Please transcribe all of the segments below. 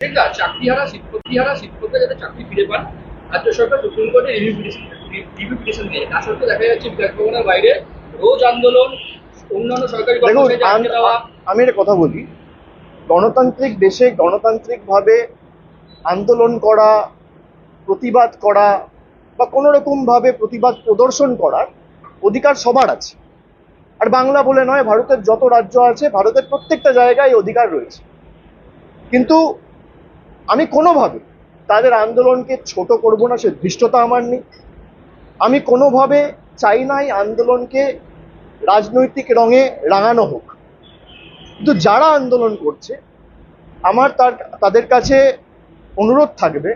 চাকরিহারা শিক্ষকহারা শিক্ষকরা যাতে চাকরি ফিরে পান রাজ্য সরকার সুপ্রিম কোর্টে রিভিউ পিটিশন রিভিউ পিটিশন দিয়ে তা সত্ত্বেও দেখা যাচ্ছে ভবনের বাইরে রোজ আন্দোলন অন্যান্য সরকারি আমি একটা কথা বলি। গণতান্ত্রিক দেশে গণতান্ত্রিকভাবে আন্দোলন করা প্রতিবাদ করা বা কোনো রকমভাবে প্রতিবাদ প্রদর্শন করার অধিকার সবার আছে। আর বাংলা বলে নয় ভারতের যত রাজ্য আছে ভারতের প্রত্যেকটা জায়গায় অধিকার রয়েছে। কিন্তু আমি কোনোভাবে তাদের আন্দোলনকে ছোট করব না, সে ধৃষ্টতা আমার নেই। আমি কোনোভাবে চাই না এই আন্দোলনকে রাজনৈতিক রঙে রাঙানো হোক। কিন্তু যারা আন্দোলন করছে, আমার তার, তাদের কাছে অনুরোধ থাকবে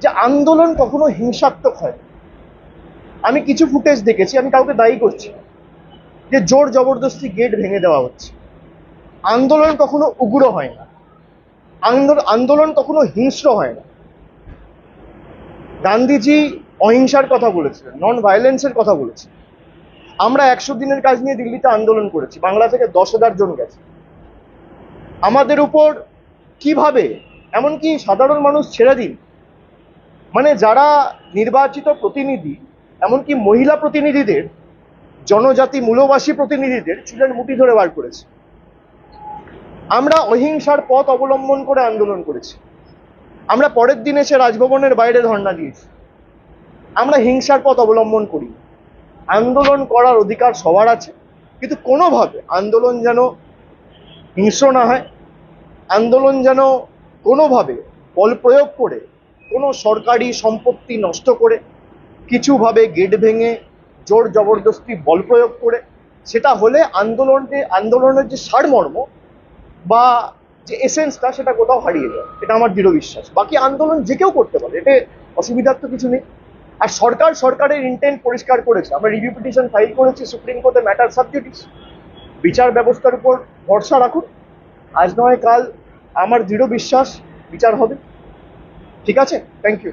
যে আন্দোলন কখনো হিংসাত্মক হয়। আমি কিছু ফুটেজ দেখেছি, আমি কাউকে দায়ী করছি যে জোর জবরদস্তি গেট ভেঙে দেওয়া হচ্ছে। আন্দোলন কখনো উগ্র হয় না। আন্দোলন কখনো হিংস্র হয় না। গান্ধীজি অহিংসার কথা বলেছিলেন নন ভায়োলেন্সের কথা বলেছিলেন। আমরা একশো দিনের কাজ নিয়ে দিল্লিতে আন্দোলন করেছি, বাংলা থেকে দশ হাজার জন গেছে। আমাদের উপর কীভাবে, এমনকি সাধারণ মানুষ ছেড়ে দিন মানে যারা নির্বাচিত প্রতিনিধি, এমনকি মহিলা প্রতিনিধিদের, জনজাতি মূলবাসী প্রতিনিধিদের চুলের মুঠি ধরে বার করেছে। আমরা অহিংসার পথ অবলম্বন করে আন্দোলন করেছি। আমরা পরের দিন এসে রাজভবনের বাইরে ধর্ণা দিয়েছি। আমরা হিংসার পথ অবলম্বন করি। আন্দোলন করার অধিকার সবার আছে। কিন্তু কোনোভাবে আন্দোলন যেন হিংস্র না হয়, আন্দোলন যেন কোনোভাবে বল প্রয়োগ করে, কোনো সরকারি সম্পত্তি নষ্ট করে, কিছুভাবে গেট ভেঙে, জোর জবরদস্তি বল প্রয়োগ করে, সেটা হলে আন্দোলনকে, আন্দোলনের যে সারমর্ম বা যে এসেন্সটা সেটা কোথাও হারিয়ে যায়, এটা আমার দৃঢ় বিশ্বাস। বাকি আন্দোলন যে কেউ করতে পারে, এতে অসুবিধার তো কিছু নেই। আর সরকার সরকারের ইন্টেন্ট পরিষ্কার করেছে। আমরা রিভিউ পিটিশন ফাইল করেছি সুপ্রিম কোর্টে ম্যাটার সাবজুডিস বিচার ব্যবস্থার উপর ভরসা রাখুন। আজ নয় কাল আমার দৃঢ় বিশ্বাস বিচার হবে। ঠিক আছে? Thank you